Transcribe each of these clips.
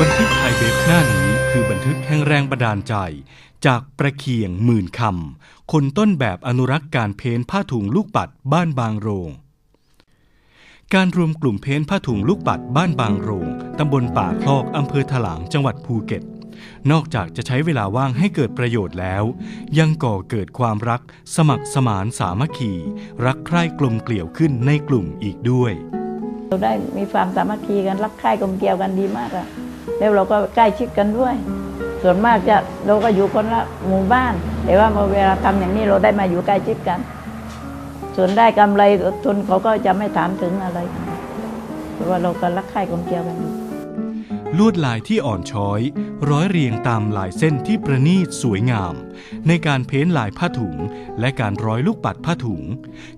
บันทึกไทเบสหน้านี้คือบันทึกแรงบันดาลใจ จากประเคียงหมื่นคำ คนต้นแบบอนุรักษ์การเพ้นผ้าถุงลูกปัดบ้านบางโรง การรวมกลุ่มเพ้นผ้าถุงลูกปัดบ้านบางโรง ตำบลป่าคลอกอำเภอถลางจังหวัดภูเก็ต นอกจากจะใช้เวลาว่างให้เกิดประโยชน์แล้ว ยังก่อเกิดความรัก สมัครสมานสามัคคี รักใคร่กลมเกลี่ยวขึ้นในกลุ่มอีกด้วย เราได้มีความสามัคคีกันรักใคร่กลมเกลียวกันดีมากอะแล้วเราก็ใกล้ชิดกันด้วย ส่วนมากจะเราก็อยู่คนละหมู่บ้าน แต่ว่าเวลาทำอย่างนี้เราได้มาอยู่ใกล้ชิดกัน ส่วนได้กำไรทุนเขาก็จะไม่ถามถึงอะไรเพราะว่าเราก็รักใคร่กลมเกลียวกันอยู่ ลวดลายที่อ่อนช้อย ร้อยเรียงตามลายเส้นที่ประณีตสวยงาม ในการเพ้นลายผ้าถุง และการร้อยลูกปัดผ้าถุง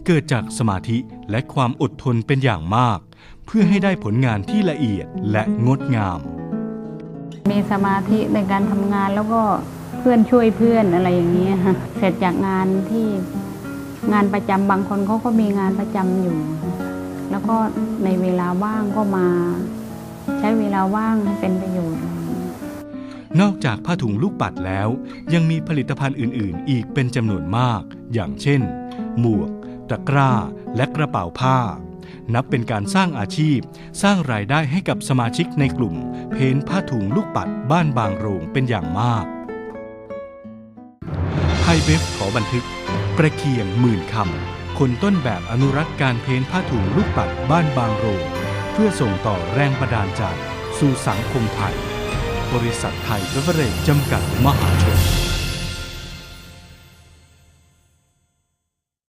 เกิดจากสมาธิและความอดทนเป็นอย่างมาก เพื่อให้ได้ผลงานที่ละเอียดและงดงาม มีสมาธิในการทำงานแล้วก็เพื่อนช่วยเพื่อนอะไรอย่างเงี้ค่ะเสร็จจากงานที่งานประจำบางคนเขาก็มีงานประจำอยู่ แล้วก็ในเวลาว่างก็มา ใช้เวลาว่างให้เป็นประโยชน์ นอกจากผ้าถุงลูกปัดแล้ว ยังมีผลิตภัณฑ์อื่น ๆ อีกเป็นจำนวนมาก อย่างเช่น หมวก ตะกร้า และกระเป๋าผ้า นับเป็นการสร้างอาชีพ สร้างรายได้ให้กับสมาชิกในกลุ่ม เพ้นผ้าถุงลูกปัดบ้านบางโรงเป็นอย่างมากไฮเบฟขอบันทึก ประเคียงหมื่นคำคนต้นแบบอนุรักษ์การเพ้นผ้าถุงลูกปัดบ้านบางโรง พื่อส่งต่อแรงบันดาลใจสู่สังคมไทย บริษัทไทยเบเวอเรจจำกัดมหาชน